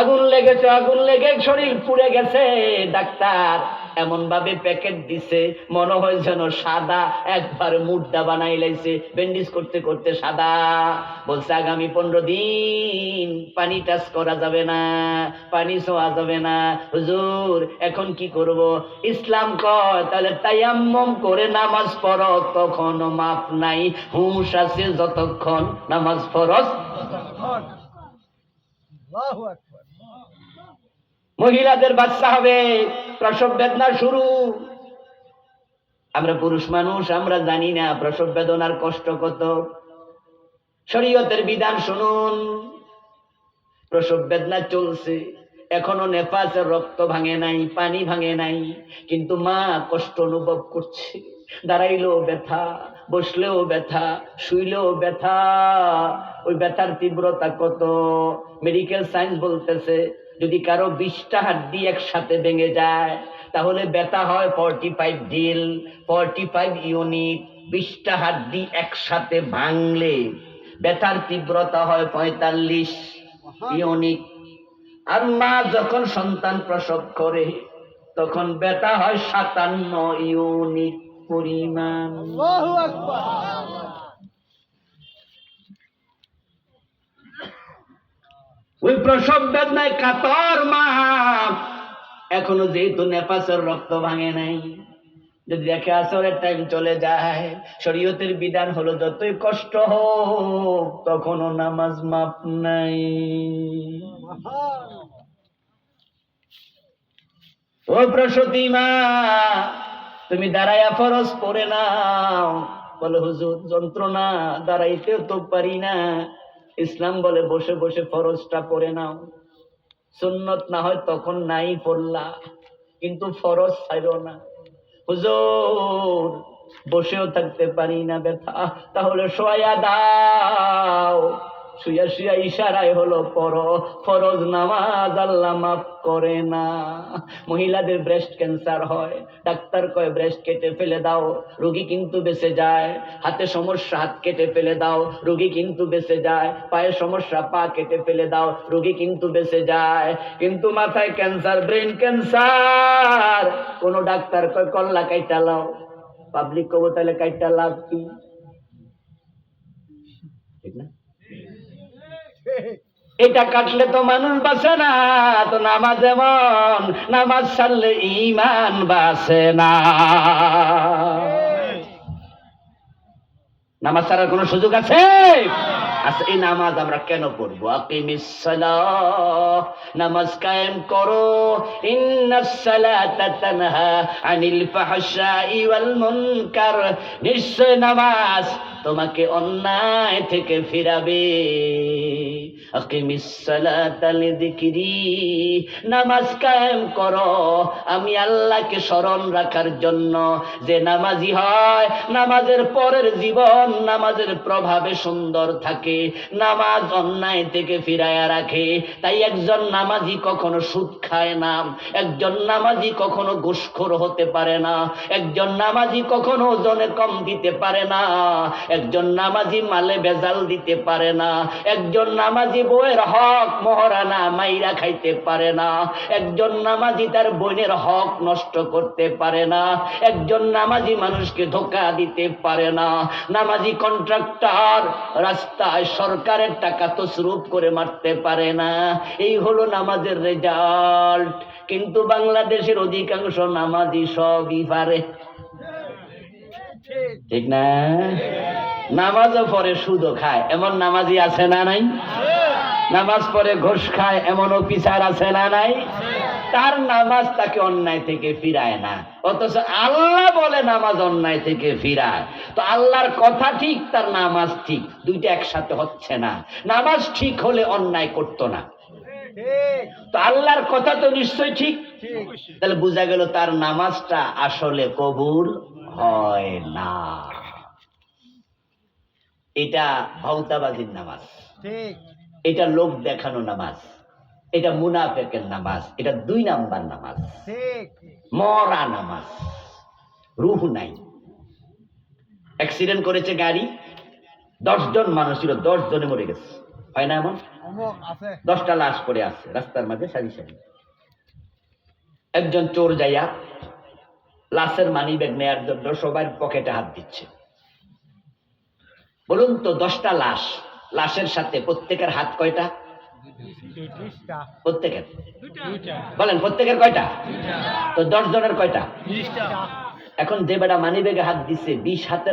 আগুন লেগেছে, আগুন লেগে শরীর পুড়ে গেছে। ডাক্তার এমন ভাবে প্যাকেট দিছে, মনে হয় যেন সাদা, একবার মুদ্রা বানাই লাইছে, ব্যান্ডেজ করতে করতে সাদা। বলছে, আগামী পনেরো দিন পানি টাচ করা যাবে না, পানি ছোঁয়া যাবে না। হুজুর, এখন কি করব? ইসলাম কয়, তাহলে তায়াম্মম করে নামাজ পড়ো তখন মাপ নাই। হুঁশ আছে যতক্ষণ নামাজ আকবার মহিলাদের বাচ্চা হবে, প্রসব বেদনা শুরু। আমরা পুরুষ মানুষ, আমরা জানি না প্রসব বেদনার কষ্ট কত। শরীয়তের বিধান শুনুন, প্রসব বেদনা চলছে। এখনও নেফাসের রক্ত ভাঙে নাই পানি ভাঙে নাই। কিন্তু মা কষ্ট অনুভব করছে। দাঁড়াইলেও ব্যথা বসলেও ব্যথা শুইলেও ব্যথা। ওই ব্যথার তীব্রতা কত? মেডিকেল সায়েন্স বলতেছে যদি কারও বিশটা হাড্ডি একসাথে ভেঙে যায় তাহলে ব্যথা হয় ফর্টি ফাইভ ডিল ফর্টি ফাইভ ইউনিট বিশটা হাড্ডি একসাথে ভাঙলে ব্যথার তীব্রতা হয় পঁয়তাল্লিশ ইউনিট আর মা যখন সন্তান প্রসব করে তখন বেটা হয় সাতান্ন ইউনিট পরিমাণ। ওই প্রসব বেদনায় কাতর মা। এখনও যেহেতু নেপাসের রক্ত ভাঙে নাই। যদি দেখে আসরের টাইম চলে যায়, শরীয়তের বিধান হলো যতই কষ্ট হোক, তখনও নামাজ মাপ নাই। ও প্রসূতি মা, তুমি দাঁড়াইয়া ফরজ পড়ে নাও। বলে, হুজুর, যন্ত্রণা দাঁড়াইতেও তো পারি না। ইসলাম বলে, বসে বসে ফরজটা পড়ে নাও। সুন্নত না হয় তখন নাই পড়লা, কিন্তু ফরজ ছাইরো না। হুজুর বসেও থাকতে পারি না ব্যথা। তাহলে শোয়া দাও। শুয়া শুয়া ইশারায় হলো পর ফরজ নামাজ আল্লাহ মাফ করে না। মহিলাদের ব্রেস্ট ক্যান্সার হয়। ডাক্তার কয় ব্রেস্ট কেটে ফেলে দাও, রোগী কিন্তু বেঁচে যায়। হাতে সমস্যা, হাত কেটে ফেলে দাও, রোগী কিন্তু বেঁচে যায়। পায়ে সমস্যা, পা কেটে ফেলে দাও, রোগী কিন্তু বেঁচে যায়। কিন্তু মাথায় ক্যান্সার ব্রেন ক্যান্সার কোন ডাক্তার কয়, কল্লা কাইটা লাও। পাবলিক কব তাহলে কাইটা লাভ কি ঠিক না এটা কাটলে তো মানুষ বাঁচে না, তো নামাজ এমন, নামাজ ছাড়লে ইমান বাঁচে না। নামাজ ছাড়ার কোনো সুযোগ আছে? আচ্ছা এই নামাজ আমরা কেন পড়ব? নামাজ কায়েম করো। আনিল নিশ্চয় নামাজ তোমাকে অন্যায় থেকে ফিরাবে। নামাজ কায়েম আমি আল্লাহকে স্মরণ রাখার জন্য যে নামাজি হয়, নামাজের পরের জীবন নামাজের প্রভাবে সুন্দর থাকে, নামাজ অন্যায় থেকে ফিরায়া রাখে। তাই একজন নামাজি কখনো সুদ খায় না, একজন নামাজি কখনো ঘুষখোর হতে পারে না, একজন নামাজি কখনো ওজনে কম দিতে পারে না, একজন নামাজি মালে বেজাল দিতে পারে না, একজন নামাজি বউয়ের হক মহারানা মাইরা খাইতে পারে না। একজন নামাজি তার বোনের হক নষ্ট করতে পারে না। একজন নামাজি মানুষকে ধোকা দিতে পারে না। নামাজি কন্ট্রাক্টর রাস্তায় সরকারের টাকা তো তসরুপ করে মারতে পারে না। এই হলো নামাজের রেজাল্ট। কিন্তু বাংলাদেশের অধিকাংশ নামাজি সবই পারে। ঠিক না? নামাজও পরে সুদও খায়। এমন নামাজি আছে না নাই? নামাজ পরে ঘোষ খায় এমন অফিসার আছে না নাই? তার নামাজ তাকে অন্যায় থেকে ফিরায় না। অথচ আল্লাহ বলে নামাজ অন্যায় থেকে ফিরায়। তো আল্লাহর কথা ঠিক, তার নামাজ ঠিক। দুইটা একসাথে হচ্ছে না। নামাজ ঠিক হলে অন্যায় করতো না। তো আল্লাহর কথা তো নিশ্চয় ঠিক। তাহলে বোঝা গেল তার নামাজটা আসলে কবুল হয় না। এটা ভাউতাবাজির নামাজ। এটা লোক দেখানো নামাজ। এটা মুনাফেকের নামাজ। এটা দুই নাম্বার নামাজ। মরা নামাজ। রুহ নাই। অ্যাক্সিডেন্ট করেছে গাড়ি। দশ জন মানুষ ছিল দশ জনে মরে গেছে। হয় না এমন? দশটা লাশ পড়ে আছে। রাস্তার মাঝে সারি সারি। একজন চোর যাইয়া লাশের মানি ব্যাগ নেয়ার জন্য সবার পকেটে হাত দিচ্ছে। বলুন তো দশটা লাশ লাশের সাথে প্রত্যেকের হাত কয়টা? প্রত্যেকের? বলেন প্রত্যেকের কয়টা? তো দশ জনের কয়টা এখন যে বেটা মানিবেগে হাত দিছে বিশ হাতের